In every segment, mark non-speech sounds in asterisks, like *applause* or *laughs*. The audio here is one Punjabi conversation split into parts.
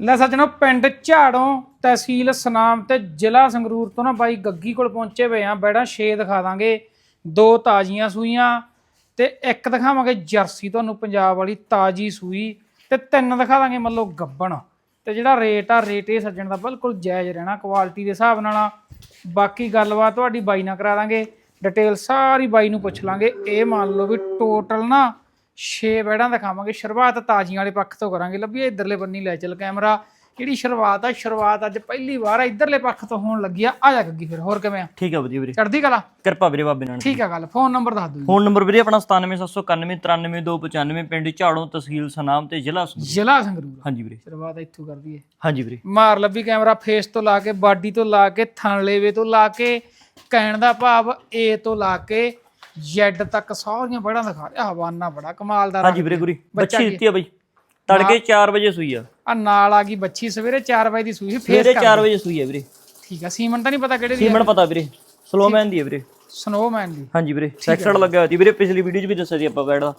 ਲੈ ਸੱਜਣੋ, ਪਿੰਡ ਝਾੜੋਂ ਤਹਿਸੀਲ ਸਨਾਮ ਤੇ ਜ਼ਿਲ੍ਹਾ ਸੰਗਰੂਰ ਤੋਂ ਨਾ ਬਾਈ ਗੱਗੀ ਕੋਲ ਪਹੁੰਚੇ ਹੋਏ ਆ। ਬੈੜਾ 6 ਦਿਖਾ ਦਾਂਗੇ। ਦੋ ਤਾਜ਼ੀਆਂ ਸੂਈਆਂ ਤੇ ਇੱਕ ਦਿਖਾਵਾਂਗੇ ਜਰਸੀ ਤੁਹਾਨੂੰ, ਪੰਜਾਬ ਵਾਲੀ ਤਾਜ਼ੀ ਸੂਈ ਤੇ ਤਿੰਨ ਦਿਖਾ ਦਾਂਗੇ ਮੰਨ ਲਓ ਗੱਬਣ। ਤੇ ਜਿਹੜਾ ਰੇਟ ਆ, ਰੇਟ ਇਹ ਸੱਜਣ ਦਾ ਬਿਲਕੁਲ ਜਾਇਜ਼ ਰਹਿਣਾ ਕੁਆਲਿਟੀ ਦੇ ਹਿਸਾਬ ਨਾਲ ਆ। ਬਾਕੀ ਗੱਲਬਾਤ ਤੁਹਾਡੀ ਬਾਈ ਨਾਲ ਕਰਾ ਦਾਂਗੇ। ਡਿਟੇਲ ਸਾਰੀ ਬਾਈ ਨੂੰ ਪੁੱਛ ਲਾਂਗੇ। ਇਹ ਮੰਨ ਲਓ ਵੀ ਟੋਟਲ ਨਾ 6 ਬੈੜਾਂ ਦਿਖਾਵਾਂਗੇ ਸ਼ੁਰੂਆਤ ਤਾਜ਼ੀਆਂ ਵਾਲੇ ਪੱਖ ਤੋਂ ਕਰਾਂਗੇ। ਲੱਭੀਏ ਇਧਰਲੇ ਬੰਨੀ ਲੈ ਚੱਲ ਕੈਮਰਾ। ਜਿਹੜੀ ਸ਼ੁਰੂਆਤ ਆ? ਸ਼ੁਰੂਆਤ ਅੱਜ ਪਹਿਲੀ ਵਾਰ ਆ ਇਧਰਲੇ ਪੱਖ ਤੋਂ ਹੋਣ ਲੱਗੀ ਆ। ਆ ਜਾ ਗੱਗੀ ਫਿਰ ਹੋਰ ਕਿਵੇਂ ਆ? ਠੀਕ ਹੈ ਵਧੀਆ ਵੀਰੇ। ਚੜਦੀ ਕਲਾ? ਕਿਰਪਾ ਵੀਰੇ ਬਾਬੇ ਨਾਨਕ ਠੀਕ ਆ ਗੱਲ ਫੋਨ ਨੰਬਰ ਦੱਸ ਦਿਓ। ਫੋਨ ਨੰਬਰ ਵੀਰੇ ਆਪਣਾ 9779993295 ਪਿੰਡ ਝਾੜੋਂ ਤਹਿਸੀਲ ਸਨਾਮ ਤੇ ਜ਼ਿਲ੍ਹਾ ਸੰਗਰੂਰ। ਜ਼ਿਲ੍ਹਾ ਸੰਗਰੂਰ ਹਾਂਜੀ ਵੀਰੇ। ਸ਼ੁਰੂਆਤ ਇੱਥੋਂ ਕਰਦੀ ਏ। ਹਾਂਜੀ ਵੀਰੇ। ਮਾਰ ਲੱਭੀ ਕੈਮਰਾ ਫੇਸ ਤੋਂ ਲਾ ਕੇ ਬਾਡੀ ਤੋਂ ਲਾ ਕੇ ਥਣ ਲੇਵੇ ਤੋਂ ਲਾ ਕੇ ਕਹਿਣ ਦਾ ਭਾਵ ਏ ਤੋਂ ਲਾ ਕੇ ਜ਼ੈਡ ਤੱਕ ਸਾਰੀਆਂ ਬੜਾਂ ਦਿਖਾ ਰਿਹਾ ਹਵਾਨਾ ਬੜਾ ਕਮਾਲ ਦਾ ਹਾਂਜੀ ਵੀਰੇ ਗੁਰੀ ਬੱਚਾ ਦਿੱਤੀ ਆ ਬਈ। ਤੜਕੇ 4 ਵਜੇ ਸੂਈ ਆ। ਆ ਨਾਲ ਆ ਗਈ ਬੱਚੀ ਸਵੇਰੇ 4 ਵਜੇ ਦੀ ਸੂਈ ਸੀ, ਫੇਸ ਸਵੇਰੇ 4 ਵਜੇ ਸੂਈ ਆ ਵੀਰੇ। ਠੀਕ ਆ ਸੀਮਨ ਤਾਂ ਨਹੀਂ ਪਤਾ ਕਿਹੜੇ ਦੀ ਸੀਮਨ ਪਤਾ ਵੀਰੇ ਸਲੋਮੈਨ ਦੀ ਆ ਵੀਰੇ। ਸਨੋਮੈਨ ਦੀ। ਹਾਂਜੀ ਵੀਰੇ ਸੈਕਸਡ ਲੱਗਿਆ ਹੋਇਆ ਸੀ। ਵੀਰੇ ਪਿਛਲੀ ਵੀਡੀਓ 'ਚ ਵੀ ਦੱਸਿਆ ਸੀ ਆਪਾਂ ਬੈਡ ਦਾ।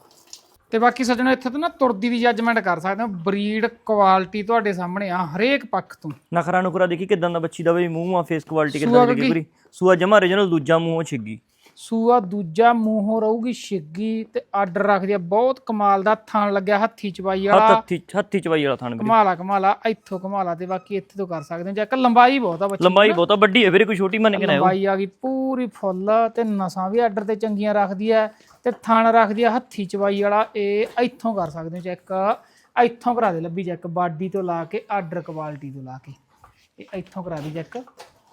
ਤੇ ਬਾਕੀ ਸੱਜਣੋ ਇੱਥੇ ਤਾਂ ਨਾ ਤੁਰਦੀ ਦੀ ਜੱਜਮੈਂਟ ਕਰ ਸਕਦੇ ਹੋ। ਬਰੀਡ ਕੁਆਲਿਟੀ ਤੁਹਾਡੇ ਸਾਹਮਣੇ ਆ ਹਰੇਕ ਪੱਖ ਤੋਂ। ਨਖਰਾ ਨੁਖਰਾ ਦੇਖੀ ਕਿਦਾਂ ਦਾ ਬੱਚੀ ਦਾ ਬਈ ਮੂੰਹ ਆ ਫੇਸ ਕੁਆਲਿਟੀ ਕਿਦਾਂ ਦੀ ਲੱਗੀ? ਵੀਰੇ। ਸੂਆ ਜਮਾ original ਦੂਜਾ ਮੂੰਹੋਂ ਛਿੱਗੀ। ਸੂਆ ਦੂਜਾ ਮੂੰਹੋਂ ਰਹੂਗੀ ਛਿੱਗੀ ਤੇ ਆਰਡਰ ਰੱਖਦੀ ਆ। ਬਹੁਤ ਕਮਾਲ ਦਾ ਥਣ ਲੱਗਿਆ ਹੱਥੀ ਚਵਾਈ ਵਾਲਾ। ਹੱਥੀ ਹੱਥੀ ਚਵਾਈ ਵਾਲਾ ਥਣ ਵੀਰੇ ਕਮਾਲਾ ਕਮਾਲਾ ਇੱਥੋਂ ਕਮਾਲਾ ਤੇ ਬਾਕੀ ਇੱਥੇ ਤੋਂ ਕਰ ਸਕਦੇ ਹੋ। ਜੇ ਇੱਕ ਲੰਬਾਈ ਬਹੁਤ ਆ ਬੱਚੀ ਦੀ ਲੰਬਾਈ ਬਹੁਤਾ ਵੱਡੀ ਹੈ ਵੀਰੇ ਕੋਈ ਛੋਟੀ ਮੰਨ ਕੇ ਨਾ ਆਇਓ। ਲੰਬਾਈ ਆ ਗਈ ਪੂਰੀ ਫੁੱਲ ਤੇ ਨਸਾਂ ਵੀ ਆਰਡਰ ਤੇ ਚੰਗੀਆਂ ਰੱਖਦੀ ਐ ਤੇ ਥਣ ਰੱਖਦੀ ਆ ਹੱਥੀ ਚਵਾਈ ਵਾਲਾ। ਇਹ ਇੱਥੋਂ ਕਰ ਸਕਦੇ ਹੋ ਚੈੱਕ। ਇੱਥੋਂ ਕਰਾ ਦੇ ਲੱਭੀ ਚੈੱਕ। ਬਾਡੀ ਤੋਂ ਲਾ ਕੇ ਆਰਡਰ ਕੁਆਲਿਟੀ ਤੋਂ ਲਾ ਕੇ। ਇਹ ਇੱਥੋਂ ਕਰਾ ਦੀ ਚੈੱਕ।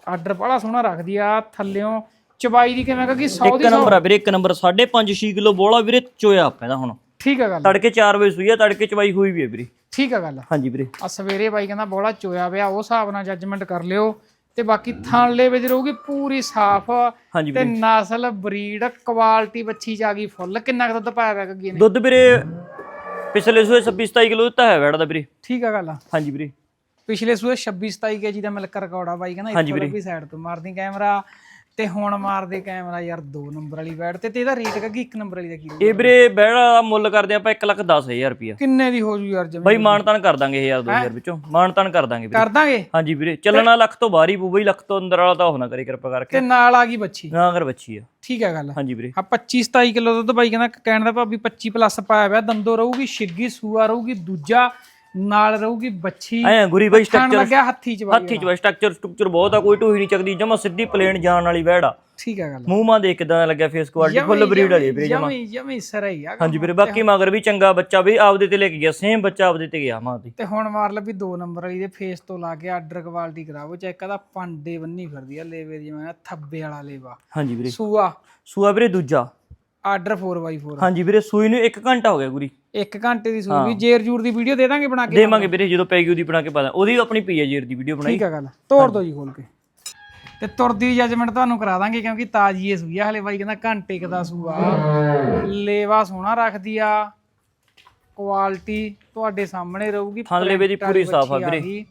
ਆਰਡਰ ਬੜਾ ਸੋਹਣਾ ਰੱਖਦੀ ਆ। ਥੱਲਿਓਂ ਚਵਾਈ ਦੀ ਕਿਵੇਂ ਕਹੀ? 100 ਇੱਕ ਦੀ 100 ਨੰਬਰ ਆ ਵੀਰੇ ਇੱਕ ਨੰਬਰ 5.5 6 ਕਿਲੋ ਬੋਲਾ ਵੀਰੇ ਚੋਇਆ ਪੈਦਾ ਹੁਣ। ਠੀਕ ਆ ਗੱਲ। ਤੜਕੇ 4 ਵਜੇ ਸੂਈ ਆ ਤੜਕੇ ਚਵਾਈ ਹੋਈ ਵੀ ਹੈ ਵੀਰੇ। ਠੀਕ ਆ ਗੱਲ। ਹਾਂਜੀ ਵੀਰੇ। ਆ ਸਵੇਰੇ ਬਾਈ ਕਹਿੰਦਾ ਬੋਲਾ ਚੋਇਆ ਪਿਆ ਉਹ ਹਿਸਾਬ ਨਾਲ ਜੱਜਮੈਂਟ ਕਰ ਲਿਓ। ਤੇ ਬਾਕੀ ਥਣਲੇ ਵਿੱਚ ਰਹੂਗੀ ਪੂਰੀ ਸਾਫ਼ ਤੇ ਨਸਲ ਬਰੀਡ ਕੁਆਲਿਟੀ ਬੱਚੀ ਆ ਗਈ ਫੁੱਲ। ਕਿੰਨਾ ਕੁ ਦੁੱਧ ਪਾਇਆ ਪਿਆ ਨੇ ਦੁੱਧ ਵੀਰੇ ਪਿਛਲੇ ਸੂਏ 26 27 ਕਿਲੋ ਦਿੱਤਾ ਹੈ ਵੈੜ ਦਾ ਵੀਰੇ। ਠੀਕ ਆ ਗੱਲ। ਹਾਂਜੀ ਵੀਰੇ। ਪਿਛਲੇ ਸੂਏ 26 27 ਕੇਜੀ ਦਾ ਮਿਲਕ ਰਿਕਾਰਡ ਆ ਬਾਈ ਕਹਿੰਦਾ ਇੱਥੋਂ ਵੀ ਸਾਈਡ ਤੋਂ ਮਾਰਦੀ ਕੈਮਰਾ ਤੇ ਹੁਣ ਮਾਰਦੇ ਕੈਮਰਾ ਯਾਰ 2 ਨੰਬਰ ਵਾਲੀ ਬੈਡ ਤੇ ਤੇ ਇਹਦਾ ਰੇਟ ਗੱਗੀ 1 ਨੰਬਰ ਵਾਲੀ ਦਾ ਕੀ ਹੋਊ? ਇਹ ਵੀਰੇ ਵੈੜ ਦਾ ਮੁੱਲ ਕਰਦੇ ਆਪਾਂ 1 ਲੱਖ 10000 ਰੁਪਿਆ ਕਿੰਨੇ ਦੀ ਹੋ ਜੂ ਯਾਰ ਜਮੀ ਬਾਈ ਮਾਨਤਾਨ ਕਰ ਦਾਂਗੇ 1000 2000 ਵਿੱਚੋਂ। ਮਾਨਤਾਨ ਕਰ ਦਾਂਗੇ ਵੀਰੇ। ਕਰ ਦਾਂਗੇ? ਹਾਂਜੀ ਵੀਰੇ ਚੱਲਣਾ ਲੱਖ ਤੋਂ ਬਾਹਰ ਹੀ ਪੂ ਬਈ ਲੱਖ ਤੋਂ ਅੰਦਰ ਵਾਲਾ ਤਾਂ ਹੋਣਾ ਕਰੇ ਕਿਰਪਾ ਕਰਕੇ। ਤੇ ਨਾਲ ਆ ਗਈ ਬੱਚੀ। ਨਾ ਅਗਰ ਬੱਚੀ ਆ। ਠੀਕ ਆ ਗੱਲ। ਹਾਂਜੀ ਵੀਰੇ। ਆ 25 27 ਕਿਲੋ ਦੁੱਧ ਬਾਈ ਕਹਿੰਦਾ ਕਹਿਣ ਦਾ ਭਾਬੀ 25 ਪਲੱਸ ਪਾਇਆ ਪਿਆ ਦੰਦੋ ਰਹੂਗੀ ਛਿੱਗੀ ਸੂਆ ਰਹੂਗੀ ਦੂਜਾ ਨਾਲ ਰਹੂਗੀ ਬੱਚੀ ਐ ਗੁਰੀ ਬਾਈ ਸਟਰਕਚਰ ਲੱਗਿਆ ਹੱਥੀ ਚ ਹੱਥੀ ਚ ਸਟਰਕਚਰ ਸਟਰਕਚਰ ਬਹੁਤ ਆ ਕੋਈ ਢੂਹੀ ਨਹੀਂ ਚੱਕਦੀ ਜਮਾ ਸਿੱਧੀ ਪਲੇਨ ਜਾਣ ਵਾਲੀ ਵੈੜ ਠੀਕ ਆ ਗੱਲ। ਮੂੰਹ ਮਾਂ ਦੇਖ ਕਿਦਾਂ ਦਾ ਲੱਗਿਆ ਫੇਸ ਕੁਆਲਿਟੀ ਫੁੱਲ ਬਰੀਡ ਵਾਲੀ ਵੀਰੇ ਜਮਾ। ਜਮੀ ਜਮੀ ਸਰਾਈ ਆ ਹਾਂਜੀ ਵੀਰੇ ਬਾਕੀ ਮਗਰ ਵੀ ਚੰਗਾ ਬੱਚਾ ਵੀ ਆਪਦੇ ਤੇ ਲੈ ਕੇ ਗਿਆ ਸੇਮ ਬੱਚਾ ਆਪਦੇ ਤੇ ਗਿਆ ਮਾਂ ਦੀ ਤੇ ਹੁਣ ਮਾਰ ਲੱਭੀ 2 ਨੰਬਰ ਵਾਲੀ ਦੇ ਫੇਸ ਤੋਂ ਲਾ ਕੇ ਆਰਡਰ ਕੁਆਲਿਟੀ ਕਰਾਵੋ ਚੈੱਕ ਦਾ ਪਾਂਡੇ ਬੰਨੀ ਫਿਰਦੀ ਆ ਲੇਵੇ ਦੀ ਮੈਂ ਥੱਬੇ ਵਾਲਾ ਲੇਵਾ। ਹਾਂਜੀ ਵੀਰੇ। ਸੂਆ। ਸੂਆ ਵੀਰੇ ਦੂਜਾ। ਆਰਡਰ 4x4 ਹਾਂਜੀ ਵੀਰੇ ਸੂਈ ਨੂੰ 1 ਘੰਟਾ ਹੋ ਗਿਆ ਗੁਰੀ 1 ਘੰਟੇ ਦੀ ਸੂਈ। ਵੀ ਜੇਰ ਜੂਰ ਦੀ ਵੀਡੀਓ ਦੇ ਦਾਂਗੇ ਬਣਾ ਕੇ ਦੇਵਾਂਗੇ ਵੀਰੇ ਜਦੋਂ ਪੈਗੀ ਉਹਦੀ ਬਣਾ ਕੇ ਪਾ ਦਾਂ ਉਹਦੀ ਆਪਣੀ ਹੈ ਜੀਰ ਦੀ ਵੀਡੀਓ ਬਣਾਈ। ਠੀਕ ਆ ਗੱਲ। ਤੋੜ ਦੋ ਜੀ ਖੋਲ ਕੇ। ਤੇ ਤੁਰਦੀ ਜਜਮੈਂਟ ਤੁਹਾਨੂੰ ਕਰਾ ਦਾਂਗੇ ਕਿਉਂਕਿ ਤਾਜੀ ਇਹ ਸੂਈ ਆ। ਹਲੇ ਬਾਈ ਕਹਿੰਦਾ ਘੰਟੇ ਦਾ ਸੂਆ। ਲੇਵਾ ਸੋਹਣਾ ਰੱਖਦੀ ਆ। ਕੁਆਲਿਟੀ ਤੁਹਾਡੇ ਸਾਹਮਣੇ ਰਹੂਗੀ। ਥਣ ਲੇਵੇ ਦੀ ਪੂਰੀ ਸਾਫ਼ ਆ ਵੀਰੇ।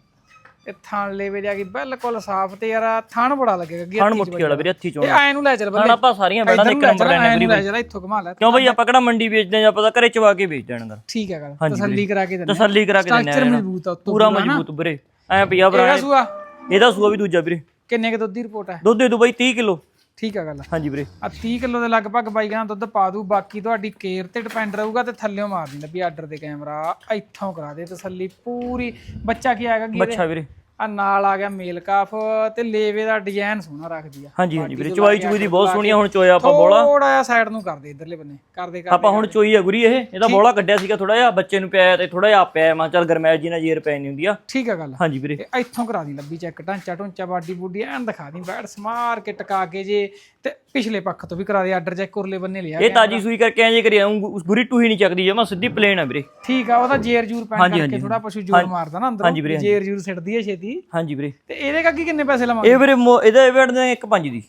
ਤੇ ਥਣ ਲੇਵੇ ਜਾ ਕੇ ਬਿਲਕੁਲ ਸਾਫ਼ ਤੇ ਯਾਰ ਥਣ ਬੜਾ ਲੱਗੇਗਾ ਅੱਗੇ ਖਾਣ ਮੁੱਠੀ ਵਾਲਾ ਵੀਰੇ ਹੱਥੀ ਚੋਂ ਇਹ ਐ ਨੂੰ ਲੈ ਚੱਲ ਬੱਲੇ ਆਪਾਂ ਸਾਰੀਆਂ ਬੈੜਾਂ ਇੱਕ ਨੰਬਰ ਲੈਣੇ ਵੀਰੇ ਲੈ ਚੱਲ ਇੱਥੋਂ ਘੁਮਾ ਲੈ। ਕਿਉਂ ਬਈ ਆਪਾਂ ਕਿਹੜਾ ਮੰਡੀ ਵੇਚਦੇ ਆਂ ਆਪਾਂ ਤਾਂ ਘਰੇ ਚਵਾ ਕੇ ਵੇਚ ਦੇਣ ਦਾ ਠੀਕ ਹੈ ਗੱਲ ਹਾਂਜੀ ਤਸੱਲੀ ਕਰਾ ਕੇ ਦਿੰਦੇ ਤਸੱਲੀ ਕਰਾ ਕੇ ਦਿੰਦੇ ਸਟਰਕਚਰ ਆ ਮਜ਼ਬੂਤ ਆ ਉੱਤੋਂ ਪੂਰਾ ਮਜ਼ਬੂਤ ਵੀਰੇ। ਐ ਪਿਆ ਭਰਾ ਇਹਦਾ ਸੂਆ? ਇਹਦਾ ਸੂਆ ਵੀ ਦੂਜਾ ਵੀਰੇ। ਕਿੰਨੇ ਕੁ ਦੁੱਧ ਦੀ ਰਿਪੋਰਟ ਹੈ? ਦੁੱਧ ਦੇ ਦੂ ਬਈ 30 ਕਿਲੋ। ਠੀਕ ਹੈ ਗੱਲ। ਹਾਂਜੀ ਵੀਰੇ। ਆ 30 ਕਿਲੋ ਦੇ ਲਗਭਗ ਬਾਈ ਕਹਿੰਦਾ ਦੁੱਧ ਪਾ ਦੂ ਬਾਕੀ ਤੁਹਾਡੀ ਕੇਅਰ ਤੇ ਡਿਪੈਂਡ ਰਹੂਗਾ ਤੇ ਥੱਲਿਓਂ ਮਾਰ ਦਿੰਦਾ ਵੀ ਆਰਡਰ ਦੇ ਕੈਮਰਾ ਇੱਥੋਂ ਕਰਾ ਦੇ ਤਸੱਲੀ ਪੂਰੀ। ਬੱਚਾ ਕੀ ਆਏਗਾ ਕੀ ਅੱਛਾ ਵੀਰੇ। ਆ ਨਾਲ ਆ ਗਿਆ ਮੇਲ ਕਾਫ ਤੇ ਲੇਵੇ ਦਾ ਡਿਜ਼ਾਈਨ ਸੋਹਣਾ ਰੱਖਦੀ ਆ। ਹਾਂਜੀ ਹਾਂਜੀ ਵੀਰੇ ਚਵਾਈ ਚੂਈ ਦੀ ਬਹੁਤ ਸੋਹਣੀ ਆ ਹੁਣ ਚੋਇਆ ਆਪਾਂ ਬੋਲਾ। ਥੋੜਾ ਜਿਹਾ ਸਾਈਡ ਨੂੰ ਕਰਦੇ ਇਧਰਲੇ ਬੰਨੇ ਕਰਦੇ ਕਰਦੇ ਆਪਾਂ ਹੁਣ ਚੋਈ ਆ ਗੁਰੀ ਇਹ ਇਹਦਾ ਬੋਲਾ ਕੱਢਿਆ ਸੀਗਾ ਥੋੜਾ ਜਿਹਾ ਬੱਚੇ ਨੂੰ ਪਿਆਇਆ ਤੇ ਥੋੜਾ ਜਿਹਾ ਆਪਿਆ ਮੈਂ ਚੱਲ ਗਰਮੈਸ਼ ਜੀ ਨਾਲ ਜੇਰ ਪੈ ਨਹੀਂ ਹੁੰਦੀ ਆ। ਠੀਕ ਆ ਗੱਲ। ਹਾਂਜੀ ਵੀਰੇ। ਇੱਥੋਂ ਕਰਾ ਦੀ ਲੱਭੀ ਚੈੱਕ ਢਾਂਚਾ ਢੁੰਚਾ ਬਾਡੀ ਬੂਡੀ ਐਨ ਦਿਖਾ ਦੀ ਬੈਡ ਸਮਾਰ ਕੇ ਟਕਾ ਕੇ ਜੇ ਤੇ ਪਿਛਲੇ ਪੱਖ ਤੋਂ ਵੀ ਕਰਾ ਦੇ ਆਰਡਰ ਚੈੱਕ ਉਰਲੇ ਬੰਨੇ ਲਿਆ ਇਹ ਤਾਜੀ ਸੂਈ ਕਰਕੇ ਐਂ ਜੇ ਕਰਿਆ ਗੁਰੀ ਟੂਹੀ ਨਹੀਂ ਚੱਕਦੀ ਜਮਾ ਸਿੱਧੀ ਪਲੇਨ ਆ ਵੀਰੇ। ਠੀਕ ਆ ਉਹਦਾ ਜੇਰ ਜੂਰ ਪੈਣ ਹਾਂਜੀ, ਕਰਕੇ ਹਾਂਜੀ, ਥੋੜਾ ਪਸ਼ੂ ਜੋਰ ਮਾਰਦਾ ਨਾ ਅੰਦਰੋਂ ਹਾਂਜੀ ਵੀਰੇ, ਹਾਂਜੀ। ਜੇਰ ਜੂਰ ਸਿੱਟਦੀ ਹੈ ਛੇਤੀ। ਹਾਂਜੀ ਵੀਰੇ। ਤੇ ਇਹਦੇ ਕੱਕੀ ਕਿੰਨੇ ਪੈਸੇ ਲਵਾਂਗੇ? ਇਹ ਵੀਰੇ ਮੋ- ਇਹਦਾ ਵੇਟ ਦੇ ਇੱਕ ਪੰਜ ਦੀ।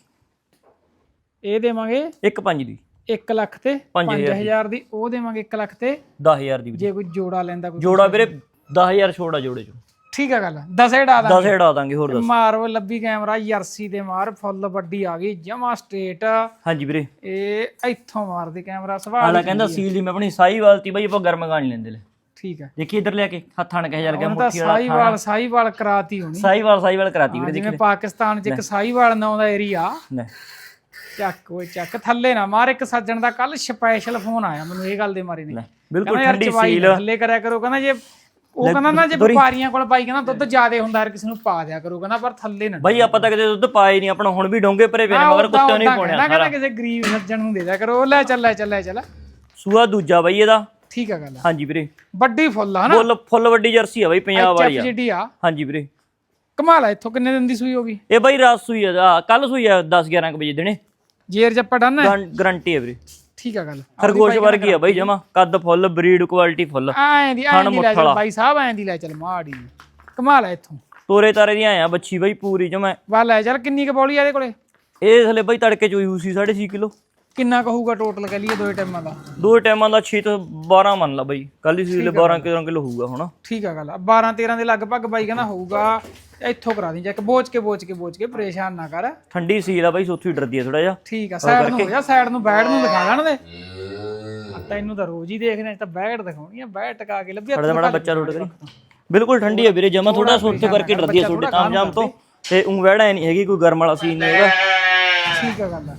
ਇਹ ਦੇਵਾਂਗੇ ਇੱਕ ਪੰਜ ਦੀ। 1 ਲੱਖ ਤੇ ਪੰਜ ਹਜ਼ਾਰ 5000 ਦੀ। ਉਹ ਦੇਵਾਂਗੇ 1 ਲੱਖ ਤੇ। 10000 ਦੀ ਵੀਰੇ। ਜੇ ਕੋਈ ਜੋੜਾ ਲੈਂਦਾ ਕੋਈ ਜੋੜਾ ਵੀਰੇ 10000 ਛੋੜਾ ਜੋੜੇ ਚੋਂ। ਠੀਕ ਆ ਗੱਲ ਦਸੇ ਡਾ ਦਾ 10 ਹੜਾ ਦਾਂਗੇ ਹੋਰ ਦੱਸ। ਮਾਰੋ ਲੱਭੀ ਕੈਮਰਾ ਯਰਸੀ ਦੇ ਮਾਰ ਫੁੱਲ ਵੱਡੀ ਆ ਗਈ ਜਮਾ ਸਟੇਟ ਹਾਂਜੀ ਵੀਰੇ। ਇਹ ਇੱਥੋਂ ਮਾਰਦੇ ਕੈਮਰਾ ਸਵਾਲ ਆਲਾ ਕਹਿੰਦਾ ਸੀਲ ਦੀ ਮੈਂ ਆਪਣੀ ਸਾਈ ਵਾਲਤੀ ਬਾਈ ਆਪਾਂ ਗਰਮ ਗਾਣ ਲੈਂਦੇ ਲੈ। ਠੀਕ ਹੈ ਦੇਖੀ ਇੱਧਰ ਲਿਆ ਕੇ ਹੱਥਾਂ ਨਾਲ ਕਹੇ ਜਾ ਗਿਆ ਮੁੱਠੀ ਵਾਲਾ ਸਾਈਵਾਲ ਸਾਈਵਾਲ ਕਰਾਤੀ ਹੋਣੀ। ਸਾਈਵਾਲ ਸਾਈਵਾਲ ਕਰਾਤੀ ਵੀਰੇ ਜਿਵੇਂ ਪਾਕਿਸਤਾਨ 'ਚ ਇੱਕ ਸਾਈਵਾਲ ਨਾਂ ਦਾ ਏਰੀਆ ਲੈ। ਚੱਕ ਓਏ ਚੱਕ। ਥੱਲੇ ਨਾ ਮਾਰ ਇੱਕ ਸੱਜਣ ਦਾ ਕੱਲ ਸਪੈਸ਼ਲ ਫੋਨ ਆਇਆ ਮੈਨੂੰ ਇਹ ਗੱਲ ਦੇ ਮਾਰੇ ਨੇ। ਲੈ ਬਿਲਕੁਲ ਠੰਡੀ ਸੀਲ ਥੱਲੇ ਕਰਿਆ ਕਰੋ ਕਹਿੰਦਾ ਜੇ ਉਹ ਕਹਿੰਦਾ ਨਾ ਜੇ ਵਪਾਰੀਆਂ ਕੋਲ ਪਾਈ ਕਹਿੰਦਾ ਦੁੱਧ ਜ਼ਿਆਦੇ ਹੁੰਦਾ ਯਾਰ ਕਿਸੇ ਨੂੰ ਪਾ ਦਿਆ ਕਰੋ ਕਹਿੰਦਾ ਪਰ ਥੱਲੇ ਨਾ ਬਾਈ ਆਪਾਂ ਤਾਂ ਕਦੇ ਦੁੱਧ ਪਾਏ ਨਹੀਂ ਆਪਣਾ ਹੁਣ ਵੀ ਡੋਂਗੇ ਭਰੇ ਪਏ ਨੇ ਮਗਰ ਉੱਦਾਂ- ਕੁੱਤੇ ਨਹੀਂ ਉੱਦਾਂ ਪਾਉਣਿਆ ਕਹਿੰਦਾ ਕਿਸੇ ਗਰੀਬ ਸੱਜਣ ਨੂੰ ਦੇ ਦਿਆ ਕਰੋ ਲੈ ਚੱਲ ਲੈ ਚੱਲ ਲੈ ਚੱਲ। ਸੂਆ ਦੂਜਾ ਬਾਈ ਇਹਦਾ। ਠੀਕ ਆ ਗੱਲ ਹਾਂਜੀ ਵੀਰੇ। ਵੱਡੀ ਫੁੱਲ ਆ ਹਨਾ? ਫੁੱਲ ਫੁੱਲ ਵੱਡੀ ਜਰਸੀ ਆ ਬਾਈ ਪੰਜਾਬ ਵਾਲੀ ਚੱਪ ਆ। ਜਿਹੜੀ ਆ। ਹਾਂਜੀ ਵੀਰੇ। ਕਮਾਲ ਆ ਇੱਥੋਂ ਕਿੰਨੇ ਦਿਨ ਦੀ ਸੂਈ ਹੋਗੀ ਇਹ ਬਾਈ ਰਾਤ ਸੂਈ ਆ ਕੱਲ ਸੂਈ ਆ 10 11 ਕੁ ਵਜੇ ਦਿਨੇ। ਜੇਰ ਜੱਪਾ ਡਨ ਹੈ? ਗਰੰਟੀ ਹੈ ਵੀਰੇ। ਠੀਕ ਆ ਗੱਲ। ਖਰਗੋਸ਼ ਵਰਗੀ ਆ ਬਾਈ ਜਮਾ ਕੱਦ ਫੁੱਲ ਬਰੀਡ ਕੁਆਲਿਟੀ ਫੁੱਲ। ਐਂ ਦੀ ਐਂ ਦੀ ਲੈ ਚੱਲ ਬਾਈ ਸਾਹਿਬ ਐਂ ਦੀ ਲੈ ਚੱਲ ਮਾੜੀ ਕਮਾਲ ਆ ਇੱਥੋਂ। ਤੋਰੇ ਤਾਰੇ ਦੀਆਂ ਆ ਬੱਚੀ ਬਾਈ ਪੂਰੀ ਜਮਾ। ਵਾ ਲੈ ਚੱਲ ਕਿੰਨੀ ਕ ਬੋਲੀ ਆ ਇਹਦੇ ਕੋਲੇ? ਇਹ ਹਲੇ ਬਾਈ ਤੜਕੇ ਚੋਈ ਹੋਈ ਸੀ 6.5 ਕਿਲੋ। ਕਿੰਨਾ ਕਹੂਗਾ ਟੋਟਲ ਕਹ ਲਈਏ ਦੋ ਟਾਈਮਾਂ ਦਾ? ਦੋ ਟਾਈਮਾਂ ਦਾ 6 ਤੋਂ 12 ਮੰਨ ਲਾ ਬਾਈ। ਕੱਲ ਹੀ ਸੀ 12 ਕਿਲੋ ਕਿਲੋ ਹੋਊਗਾ ਹੁਣ ਠੀਕ ਆ ਗੱਲ ਆ। 12 13 ਦੇ ਲਗਭਗ ਬਾਈ ਕਹਿੰਦਾ ਹੋਊਗਾ। ਇੱਥੋਂ ਕਰਾ ਦੀ ਚੈੱਕ ਬੋਚ ਕੇ ਬੋਚ ਕੇ ਬੋਚ ਕੇ ਪਰੇਸ਼ਾਨ ਨਾ ਕਰ। ਠੰਡੀ ਸੀਲ ਆ ਬਾਈ ਸੋਥੀ ਡਰਦੀ ਆ ਥੋੜਾ ਜਿਹਾ। ਠੀਕ ਆ ਸਾਈਡ ਨੂੰ ਹੋ ਜਾ ਸਾਈਡ ਨੂੰ ਬੈਡ ਨੂੰ ਦਿਖਾ ਲੈਣ ਦੇ। ਆ ਤੈਨੂੰ ਤਾਂ ਰੋਜ਼ ਹੀ ਦੇਖਦੇ ਆ, ਤਾਂ ਬੈਡ ਦਿਖਾਉਣੀ ਆ ਬੈਡ ਟਕਾ ਕੇ ਲੱਭਿਆ ਥੋੜਾ ਬੜਾ ਬੱਚਾ ਰੋਟ ਕਰੀ ਬਿਲਕੁਲ ਠੰਡੀ ਆ ਵੀਰੇ ਜਮਾ ਥੋੜਾ ਸੁੱਤ ਕਰਕੇ ਡਰਦੀ ਆ ਛੋਟੇ ਤਾਮਜਾਮ ਤੋਂ। ਤੇ ਉਂ ਵੜਾ ਨਹੀਂ ਹੈਗੀ ਕੋਈ ਗਰਮ ਵਾਲਾ ਸੀਨ ਨਹੀਂ ਹੈਗਾ। ਠੀਕ ਆ ਗੱਲ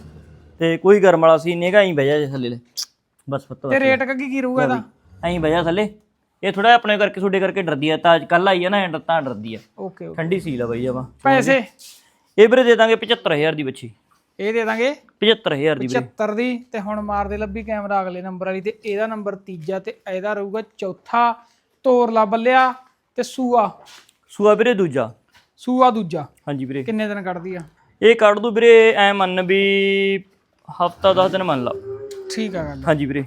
ਤੇ ਕੋਈ ਗਰਮ ਵਾਲਾ ਸੀਨ ਨਹੀਂ ਹੈਗਾ ਐਂ ਬਹਿ ਜਾ ਜੇ ਥੱਲੇ ਲੈ। ਬਸ ਪੱਤਾ ਤੇ ਰੇਟ ਕੱਗੀ ਕੀ ਰਹੂਗਾ ਇਹਦਾ? ਐਂ ਬਹਿ ਜਾ ਥੱਲੇ। ਇਹ ਥੋੜਾ ਆਪਣੇ ਕਰਕੇ ਛੋਡੇ ਕਰਕੇ ਡਰਦੀ ਆ ਤਾਂ ਕੱਲ ਆਈ ਆ ਨਾ ਐਂਡ ਤਾਂ ਡਰਦੀ ਆ। Okay okay. ਠੰਡੀ ਸੀਲ ਆ ਬਾਈ ਜਮਾ। ਪੈਸੇ? ਇਹ ਵੀਰੇ ਦੇ ਦਾਂਗੇ 75000 ਦੀ ਬੱਚੀ। ਇਹ ਦੇ ਦਾਂਗੇ? 75000 ਦੀ ਵੀਰੇ। 75 ਦੀ ਤੇ ਹੁਣ ਮਾਰਦੇ ਲੱਭੀ ਕੈਮਰਾ ਅਗਲੇ ਨੰਬਰ ਵਾਲੀ ਤੇ ਇਹਦਾ ਨੰਬਰ ਤੀਜਾ ਤੇ ਇਹਦਾ ਰਹੂਗਾ ਚੌਥਾ। ਤੋਰ ਲਾ ਬੱਲਿਆ ਤੇ ਸੂਆ। ਸੂਆ ਵੀਰੇ ਦੂਜਾ। ਸੂਆ ਦੂਜਾ। ਹਾਂਜੀ ਵੀਰੇ। ਕਿੰਨੇ ਦਿਨ ਕੱਢਦੀ ਆ? ਇਹ ਕੱਢ ਦੂ ਵੀਰੇ ਐ ਮੰਨ ਵੀ ਹਫਤਾ 10 ਦਿਨ ਮੰਨ ਲਾ। ਠੀਕ ਆ ਗੱਲ। ਹਾਂਜੀ ਵੀਰੇ।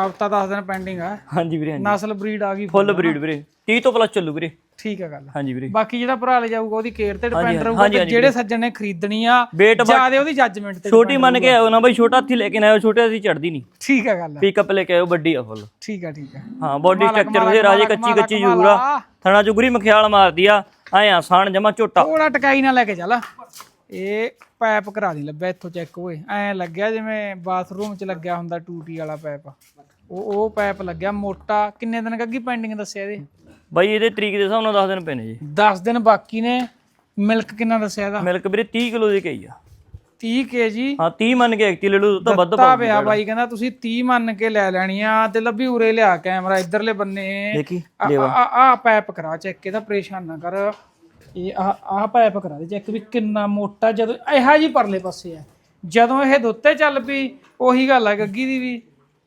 ਹਫਤਾ 10 ਦਿਨ ਪੈਂਡਿੰਗ ਆ। ਹਾਂਜੀ ਵੀਰੇ ਹਾਂਜੀ। ਨਸਲ ਬਰੀਡ ਆ ਗਈ ਫੁੱਲ ਬਰੀਡ ਵੀਰੇ। 30 ਤੋਂ ਪਲੱਸ ਚੱਲੂ ਵੀਰੇ। ਠੀਕ ਆ ਗੱਲ। ਹਾਂਜੀ ਵੀਰੇ। ਬਾਕੀ ਜਿਹੜਾ ਭਰਾ ਲੈ ਜਾਊਗਾ ਉਹਦੀ ਕੇਅਰ ਤੇ ਡਿਪੈਂਡ ਰਹੂਗਾ ਤੇ ਜਿਹੜੇ ਸੱਜਣ ਨੇ ਖਰੀਦਣੀ ਆ ਜਿਆਦੇ ਉਹਦੀ ਜੱਜਮੈਂਟ ਤੇ ਛੋਟੀ ਮੰਨ ਕੇ ਆਇਓ ਨਾ ਬਾਈ ਛੋਟਾ ਹੱਥੀ ਲੈ ਕੇ ਨਾ ਆਇਓ ਛੋਟੇ ਹੱਥੀ ਚੜਦੀ ਨਹੀਂ। ਠੀਕ ਆ ਗੱਲ। ਪਿਕਅਪ ਲੈ ਕੇ ਆਇਓ ਵੱਡੀ ਆ ਫੁੱਲ ਠੀਕ ਆ ਠੀਕ ਆ। ਹਾਂ ਬੋਡੀ ਸਟਰਕਚਰ ਉਹਦੇ ਰਾਜੇ ਕੱਚੀ ਕੱਚੀ ਆ। ਥਣਾ ਚੁਗਰੀ ਮਖਿਆਲ ਮਾਰਦੀ ਆ ਐ ਆਸਾਨ ਜਮਾ ਝੋਟਾ। ਥੋੜਾ ਟਕਾਈ ਨਾ ਲੈ ਕੇ ਚੱਲ। ਇਹ ਪੈਪ ਕਰਾ ਦੀ ਲੱਭਿਆ ਇੱਥੋਂ ਚੈੱਕ ਹੋਏ। ਐ ਲੱਗਿਆ ਜਿਵੇਂ ਬਾਥਰੂਮ 'ਚ ਲੱਗਿਆ ਹੁੰਦਾ ਟੂਟੀ ਵਾਲਾ ਪੈਪ ਉਹ ਉਹ ਪੈਪ ਲੱਗਿਆ ਮੋਟਾ। ਕਿੰਨੇ ਦਿਨ ਕੱਗੀ ਪੈਂਡਿੰਗ ਦੱਸਿਆ ਇਹਦੇ? ਬਾਈ ਇਹਦੇ ਤਰੀਕ ਦੇ ਹਿਸਾਬ ਨਾਲ 10 ਦਿਨ ਨੇ ਜੀ। 10 ਦਿਨ ਬਾਕੀ ਨੇ। ਮਿਲਕ ਕਿੰਨਾ ਦੱਸਿਆ ਇਹਦਾ? ਮਿਲਕ ਵੀਰੇ 30 ਕਿਲੋ ਦੀ ਕਹੀ ਆ। 30 ਕੇਜੀ ਹਾਂ 30 ਮੰਨ ਕੇ 1 ਲੈ ਲਓ ਤਾਂ ਵੱਧ ਤਾਂ ਪਿਆ ਬਾਈ ਕਹਿੰਦਾ ਤੁਸੀਂ 30 ਮੰਨ ਕੇ ਲੈ ਲੈਣੀ ਆ ਤੇ ਲੱਭੀ ਉਰੇ ਲਿਆ ਕੈਮਰਾ ਇਧਰਲੇ ਬੰਨੇ। ਦੇਖੀ ਆ ਆ- ਪੈਪ ਕਰਾ ਚੈੱਕ ਇਹਦਾ ਪਰੇਸ਼ਾਨ ਨਾ ਕਰ। ਇਹ ਆ ਆ ਪੈਪ ਕਰਾ ਦੇ ਚੈੱਕ ਵੀ ਕਿੰਨਾ ਮੋਟਾ ਜਦੋਂ ਇਹੋ ਜੀ ਪਰਲੇ ਪਾਸੇ ਆ। ਜਦੋਂ ਇਹ ਦੁੱਤੇ ਚੱਲ ਪਈ ਉਹੀ ਗੱਲ ਆ ਗੱਗੀ ਦੀ ਵੀ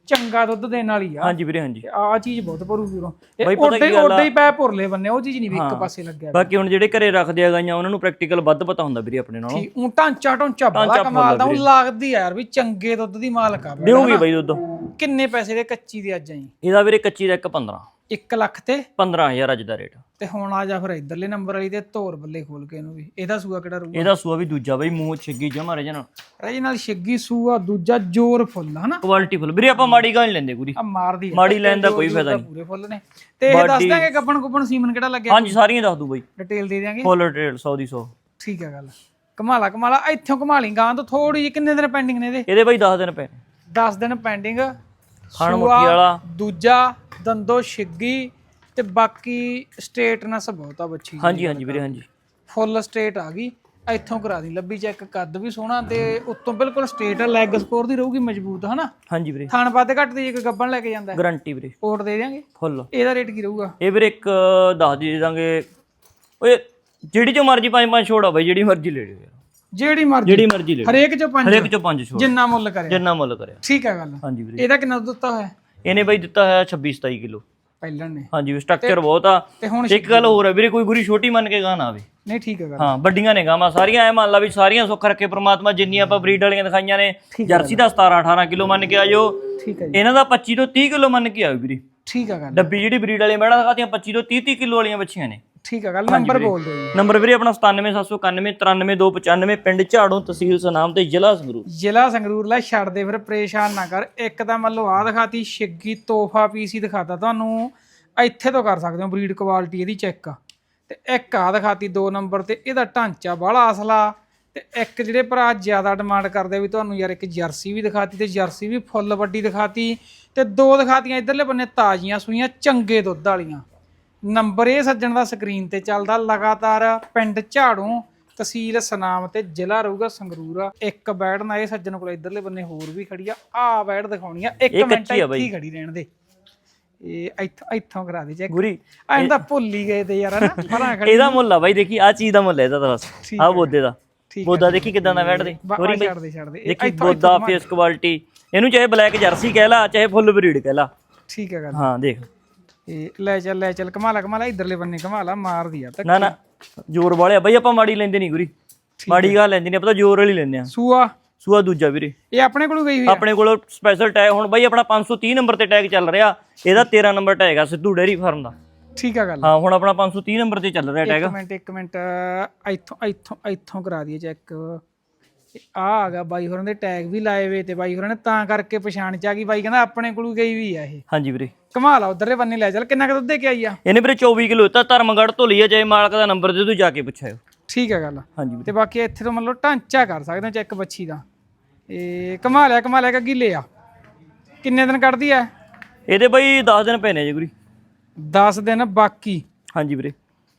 ਚੰਗਾ ਦੁੱਧ ਦੇਣ ਵਾਲੀ ਆ। ਹਾਂਜੀ ਵੀਰੇ ਹਾਂਜੀ। ਆ ਚੀਜ਼ ਬਹੁਤ ਭਰੂਗੀ ਉਰੋਂ। ਇਹ ਆ? ਉੱਡੇ ਹੀ ਪੈਪ ਭੁਰਲੇ ਬੰਨੇ ਉਹ ਚੀਜ਼ ਨਹੀਂ ਵੀ ਇੱਕ ਪਾਸੇ ਲੱਗਿਆ ਬਾਕੀ ਹੁਣ ਜਿਹੜੇ ਘਰੇ ਰੱਖਦੇ ਆ ਗਾਈਆਂ ਉਹਨਾਂ ਨੂੰ ਪ੍ਰੈਕਟੀਕਲ ਵੱਧ ਪਤਾ ਹੁੰਦਾ ਵੀਰੇ ਆਪਣੇ ਨਾਲੋਂ। ਠੀਕ ਉਹ ਢਾਂਚਾ ਢਾਂਚਾ ਬੜਾ ਕਮਾਲ ਦਾ ਉਹ ਲੱਗਦੀ ਆ ਯਾਰ ਵੀ ਚੰਗੇ ਦੁੱਧ ਦੀ ਮਾਲਕ ਆ ਦੇਊਗੀ ਬਾਈ ਦੁੱਧ। ਕਿੰਨੇ ਪੈਸੇ ਦੇ ਕੱਚੀ ਦੀ ਅੱਜ ਆਈ? ਇਹਦਾ ਵੀਰੇ ਕੱਚੀ ਦਾ ਇੱਕ 15 1 ਲੱਖ ਤੇ 15000 ਅੱਜ ਦਾ ਰੇਟ। ਤੇ ਹੁਣ ਆ ਜਾ ਫਿਰ ਇਧਰਲੇ ਨੰਬਰ ਵਾਲੀ ਤੇ ਧੋਰ ਬੱਲੇ ਖੋਲ ਕੇ ਇਹਨੂੰ ਵੀ। ਇਹਦਾ ਸੂਆ ਕਿਹੜਾ ਰਹੂਗਾ ਇਹਦਾ ਸੂਆ ਵੀ ਦੂਜਾ ਬਾਈ ਮੂੰਹ ਛਿੱਗੀ ਜਮਾ ਰਹਿ ਜਾਣਾ। ਰਾਜੀ ਨਾਲ ਛਿੱਗੀ ਸੂਆ ਦੂਜਾ ਜੋਰ ਫੁੱਲ ਹਨਾ? Quality full. ਵੀਰੇ ਆਪਾਂ ਮਾੜੀ ਗਾਂ ਨਹੀਂ ਲੈਂਦੇ ਪੂਰੀ। ਆ ਮਾਰਦੀ ਆ। ਮਾੜੀ ਲੈਣ ਦਾ ਕੋਈ ਫਾਇਦਾ ਨਹੀਂ ਪੂਰੇ ਫੁੱਲ ਨੇ। ਤੇ ਇਹ ਦੱਸ ਦਾਂਗੇ ਗੱਬਣ ਗੁੱਬਣ ਸੀਮਨ ਕਿਹੜਾ ਲੱਗਿਆ? ਹਾਂਜੀ ਸਾਰੀਆਂ ਦੱਸ ਦੂ ਬਾਈ। ਡਿਟੇਲ ਦੇ ਦਿਆਂਗੇ। ਫੁੱਲ ਰੇਟ 100 ਦੀ 100 ਠੀਕ ਆ ਗੱਲ। ਕਮਾਲਾ ਕਮਾਲਾ। ਇੱਥੋਂ ਕਮਾਲੀ ਗਾਂ ਤੋਂ ਥੋੜੀ ਜਿਹੀ ਕਿੰਨੇ ਦਿਨ ਪੈਂਡਿੰਗ ਨੇ ਇਹਦੇ? ਇਹਦੇ ਬਾਈ 10 ਦਿਨ ਪਏ 10 ਦਿਨ ਪੈਂਡਿੰਗ ਖਾਣ ਮੁੱਠੀ ਵਾਲਾ। ਦੂਜਾ ਦੰਦੋ ਛਿੱਗੀ ਤੇ ਬਾਕੀ ਸਟੇਟਨੈਸ ਬਹੁਤ ਆ ਬੱਚੀ ਦੀ। ਹਾਂਜੀ ਹਾਂਜੀ ਵੀਰੇ ਹਾਂਜੀ। ਫੁੱਲ ਸਟੇਟ ਆ ਗਈ। ਇੱਥੋਂ ਕਰਾ ਦੀ ਲੱਭੀ ਚੈੱਕ ਕੱਦ ਵੀ ਸੋਹਣਾ ਤੇ ਉੱਤੋਂ ਬਿਲਕੁਲ ਸਟੇਟ ਆ ਲੈਗ ਸਕੋਰ ਦੀ ਰਹੂਗੀ ਮਜ਼ਬੂਤ ਹਨਾ? ਹਾਂਜੀ ਵੀਰੇ। ਥਾਣ ਵੱਧ ਘੱਟ ਦੀ ਇੱਕ ਗੱਬਣ ਲੈ ਕੇ ਜਾਂਦਾ। ਗਾਰੰਟੀ ਵੀਰੇ। ਕੋਟ ਦੇ ਦਿਆਂਗੇ? ਫੁੱਲ ਇਹਦਾ ਰੇਟ ਕੀ ਰਹੂਗਾ? ਇਹ ਵੀਰੇ ਇੱਕ ਦੱਸ ਦੇ ਦਾਂਗੇ ਓਏ ਜਿਹੜੀ ਚੋਂ ਮਰਜ਼ੀ ਪੰਜ ਪੰਜ ਛੋੜਾ ਬਾਈ ਜਿਹੜੀ ਮਰਜ਼ੀ ਲੈ ਲਿਓ ਯਾਰ। ਜਿਹੜੀ ਮਰਜ਼ੀ ਜਿਹੜੀ ਮਰਜ਼ੀ ਲੈ ਲਿਓ। ਹਰੇਕ ਚ ਪੰਜ ਹਰੇਕ ਚੋਂ ਪੰਜ ਛੋੜ ਜਿੰਨਾ ਮੁੱਲ ਕਰੇ ਜਿੰਨਾ ਮੁੱਲ ਕਰਿਆ। ਠੀਕ ਹੈ ਗੱਲ। ਹਾਂਜੀ ਵੀਰੇ। ਇਹਦਾ ਕਿੰਨਾ ਦੁੱਧ ਦਿੱਤਾ ਹੋਇਆ? ਇਹਨੇ ਬਾਈ ਦਿੱਤਾ ਹੋਇਆ 26 27 ਕਿਲੋ। ਪਹਿਲਾਂ ਨੇ। ਹਾਂਜੀ ਸਟਰਕਚਰ ਬਹੁਤ ਆ। ਤੇ ਹੁਣ ਇੱਕ ਗੱਲ ਹੋਰ ਹੈ ਵੀਰੇ ਕੋਈ ਗੁਰੀ ਛੋਟੀ ਮੰਨ ਕੇ ਗਾਂ ਨਾ ਆਵੇ। ਨਹੀਂ ਠੀਕ ਹੈ ਗੱਲ। ਹਾਂ ਵੱਡੀਆਂ ਨੇ ਗਾਵਾਂ ਸਾਰੀਆਂ ਐ ਮੰਨ ਲਾ ਵੀ ਸਾਰੀਆਂ ਸੁੱਖ ਰੱਖੇ ਪ੍ਰਮਾਤਮਾ ਜਿੰਨੀਆਂ ਆਪਾਂ ਬਰੀਡ ਵਾਲੀਆਂ ਦਿਖਾਈਆਂ ਨੇ ਜਰਸੀ ਦਾ 17 18 ਕਿਲੋ ਮੰਨ ਕੇ ਆਜੋ ਠੀਕ ਹੈ ਜੀ। ਇਹਨਾਂ ਦਾ 25 ਤੋਂ 30 ਕਿਲੋ ਮੰਨ ਕੇ ਆਓ ਵੀਰੇ। ਠੀਕ ਹੈ ਗੱਲ। ਡੱਬੀ ਜਿਹੜੀ ਬਰੀਡ ਵਾਲੀਆਂ ਮੈਡਾਂ ਦਿਖਾਤੀਆਂ 25 ਤੋਂ 30 30 ਕਿਲੋ ਵਾਲੀਆਂ ਬੱਚੀਆਂ ਨੇ। ਠੀਕ ਹੈ ਗੱਲ ਨੰਬਰ ਬੋਲ ਦਿਓ ਜੀ। ਨੰਬਰ ਵੀਰੇ ਆਪਣਾ 97791 93295 ਪਿੰਡ ਝਾੜੂ ਤਹਿਸੀਲ ਸਨਾਮ ਤੇ ਜ਼ਿਲ੍ਹਾ ਸੰਗਰੂਰ। ਜ਼ਿਲ੍ਹਾ ਸੰਗਰੂਰ ਲੈ ਛੱਡ ਦੇ ਫਿਰ ਪਰੇਸ਼ਾਨ ਨਾ ਕਰ। ਇੱਕ ਤਾਂ ਮੰਨ ਲਓ ਆ ਦਿਖਾਤੀ ਛਿੱਗੀ ਤੋਹਫਾ ਪੀਸ ਦਿਖਾਤਾ ਤੁਹਾਨੂੰ। ਇੱਥੇ ਤੋਂ ਕਰ ਸਕਦੇ ਹੋ ਬਰੀਡ ਕੁਆਲਿਟੀ ਇਹਦੀ ਚੈੱਕ ਤੇ ਇੱਕ ਆ ਦਿਖਾਤੀ ਦੋ ਨੰਬਰ ਤੇ ਇਹਦਾ ਢਾਂਚਾ ਬਾਹਲਾ ਅਸਲਾ। ਤੇ ਇੱਕ ਜਿਹੜੇ ਭਰਾ ਜ਼ਿਆਦਾ ਡਿਮਾਂਡ ਕਰਦੇ ਵੀ ਤੁਹਾਨੂੰ ਯਾਰ ਇੱਕ ਜਰਸੀ ਵੀ ਦਿਖਾਤੀ ਤੇ ਜਰਸੀ ਵੀ ਫੁੱਲ ਵੱਡੀ ਦਿਖਾਤੀ। ਤੇ ਦੋ ਦਿਖਾਤੀਆਂ ਇਧਰਲੇ ਬੰਨੇ ਤਾਜ਼ੀਆਂ ਸੂਈਆਂ ਚੰਗੇ ਦੁੱਧ ਵਾਲੀਆਂ। ਨੰਬਰ ਇਹ ਸੱਜਣ ਦਾ ਸਕਰੀਨ ਤੇ ਚੱਲਦਾ ਲਗਾਤਾਰ ਪਿੰਡ ਝਾੜੂ ਤਹਿਸੀਲ ਸਨਾਮ ਤੇ ਜ਼ਿਲ੍ਹਾ ਰਹੂਗਾ ਸੰਗਰੂਰ। ਇੱਕ ਬੈੜ ਨਾ ਇਹ ਸੱਜਣ ਕੋਲ ਇਧਰਲੇ ਬੰਨੇ ਹੋਰ ਵੀ ਖੜੀ ਆ ਆ ਬੈੜ ਦਿਖਾਉਣੀ ਆ ਇੱਕ ਇਹ ਮਿੰਟ ਕੱਚੀ ਆ ਇੱਥੇ ਹੀ ਖੜੀ ਰਹਿਣ ਦੇ। ਇਹ ਇੱਥੋਂ ਇੱਥੋਂ ਕਰਾ ਦੇ ਚੈੱਕ। ਗੁਰੀ ਐਂ ਤਾਂ ਭੁੱਲ ਹੀ ਗਏ ਤੇ ਯਾਰ ਹਨਾ? ਪਰਾਂ *laughs* ਖੜੀ ਇਹਦਾ ਮੁੱਲ ਆ ਬਾਈ ਦੇਖੀ ਆ ਚੀਜ਼ ਦਾ ਮੁੱਲ ਹੈ ਇਹਦਾ ਤਾਂ ਬਸ। ਠੀਕ ਆ ਬੋਦੇ ਦਾ। ਠੀਕ ਬੋਦਾ ਦੇਖੀ ਕਿਦਾਂ ਦਾ ਬੈਠਦੇ। ਬਾਹਰ ਛੱਡ ਦੇ ਛੱਡ ਦੇ। ਇਹ ਦੇਖੀ ਬੋਦਾ ਫੇਸ ਕੁਆਲਿਟੀ ਇਹਨੂੰ ਚਾਹੇ ਬਲੈਕ ਜਰਸੀ ਕਹਿ ਲਾ ਚਾਹੇ ਫੁੱਲ ਬਰੀਡ ਕਹਿ ਲਾ। ਠੀਕ ਹੈ ਗੱਲ। ਹਾਂ ਦੇਖ। ਇਹ ਲੈ ਚੱਲ ਲੈ ਚੱਲ ਕਮਾਲਾ ਕਮਾਲਾ ਇਧਰਲੇ ਬੰਨੇ ਕਮਾਲਾ ਮਾਰਦੀ ਆ ਨਾ ਨਾ ਜ਼ੋਰ ਵਾਲੇ ਆ ਬਾਈ ਆਪਾਂ ਮਾੜੀ ਲੈਂਦੇ ਨਹੀਂ ਗੁਰੀ। ਮਾੜੀ ਗਾ ਲੈਂਦੇ ਨਹੀਂ ਆਪਾਂ ਤਾਂ ਜ਼ੋਰ ਵਾਲੀ ਲੈਂਦੇ ਆ। ਸੂਆ। ਸੂਆ ਦੂਜਾ ਵੀਰੇ। ਇਹ ਆਪਣੇ ਕੋਲੋਂ ਗਈ ਹੋਈ ਆ? ਆਪਣੇ ਕੋਲ ਸਪੈਸ਼ਲ ਟੈਗ ਹੁਣ ਬਾਈ ਆਪਣਾ 530 ਨੰਬਰ ਤੇ ਟੈਗ ਚੱਲ ਰਿਹਾ। ਇਹਦਾ 13 ਨੰਬਰ ਟੈਗ ਆ ਸਿੱਧੂ ਡੇਰੀ ਫਾਰਮ ਦਾ। ਠੀਕ ਆ ਗੱਲ। ਹਾਂ ਹੁਣ ਆਪਣਾ 530 ਨੰਬਰ ਤੇ ਚੱਲ ਰਿਹਾ ਟੈਗ ਇੱਕ ਮਿੰਟ ਇੱਕ ਮਿੰਟ ਇੱਥੋਂ ਇੱਥੋਂ ਇੱਥੋਂ ਕਰਾ ਦਈਏ ਚੈੱਕ ਆ ਆ ਗਿਆ ਬਾਈ ਹੋਰਾਂ ਦੇ ਟੈਗ ਵੀ ਲਾਏ ਵੇ ਤੇ ਬਾਈ ਹੋਰਾਂ ਨੇ ਤਾਂ ਕਰਕੇ ਪਛਾਣ ਚ ਆ ਗਈ ਬਾਈ ਕਹਿੰਦਾ ਆਪਣੇ ਕੋਲੋਂ ਗਈ ਵੀ ਆ ਇਹ। ਹਾਂਜੀ ਵੀਰੇ। ਕਮਾਲ ਆ ਉਧਰਲੇ ਬੰਨੇ ਲੈ ਚੱਲ ਕਿੰਨਾ ਕੁ ਦੁੱਧ ਦੇ ਕੇ ਆਈ ਆ? ਇਹਨੇ ਵੀਰੇ 24 ਕਿਲੋ ਦਿੱਤਾ ਧਰਮਗੜ ਧੁਲੀ ਆ ਚਾਹੇ ਮਾਲਕ ਦਾ ਨੰਬਰ ਦੇ ਤੂੰ ਜਾ ਕੇ ਪੁੱਛਿਓ ਠੀਕ ਆ ਗੱਲ। ਹਾਂਜੀ ਵੀਰੇ। ਤੇ ਬਾਕੀ ਇੱਥੇ ਤੋਂ ਮਤਲਬ ਢਾਂਚਾ ਕਰ ਸਕਦੇ ਹੋ ਚੈੱਕ ਬੱਚੀ ਦਾ। ਇਹ ਕਮਾਲ ਆ ਕਮਾਲ ਆ ਕਿ ਗਿੱਲੇ ਆ ਕਿੰਨੇ ਦਿਨ ਕੱਢਦੀ ਆ ਇਹਦੇ ਬਾਈ 10 ਦਿਨ ਨੇ ਜੀ ਗੁਰੀ 10 ਦਿਨ ਬਾਕੀ। ਹਾਂਜੀ ਵੀਰੇ।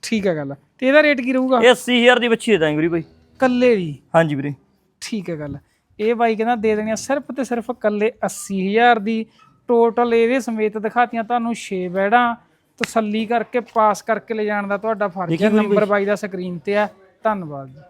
ਠੀਕ ਆ ਗੱਲ। ਤੇ ਇਹਦਾ ਰੇਟ ਕੀ ਰਹੂਗਾ? ਇਹ 80000 ਦੀ ਬੱਚੀ ਦੇ ਦਾਂਗੇ ਗੁਰੀ ਬਾਈ। ਕੱਲੇ ਦੀ। ਹਾਂਜੀ ਵੀਰੇ। ਠੀਕ ਹੈ ਗੱਲ। ਇਹ ਬਾਈ ਕਹਿੰਦਾ ਦੇ ਦੇਣੀਆਂ ਸਿਰਫ ਤੇ ਸਿਰਫ ਕੱਲੇ 80000 ਦੀ। ਟੋਟਲ ਇਹਦੇ ਸਮੇਤ ਦਿਖਾਤੀਆਂ ਤੁਹਾਨੂੰ 6 ਬੈੜਾਂ। ਤਸੱਲੀ ਕਰਕੇ ਪਾਸ ਕਰਕੇ ਲੈ ਜਾਣ ਦਾ ਤੁਹਾਡਾ ਫਰਜ਼ ਹੈ। ਨੰਬਰ ਬਾਈ ਦਾ ਸਕਰੀਨ ਤੇ ਆ ਧੰਨਵਾਦ। ਜੀ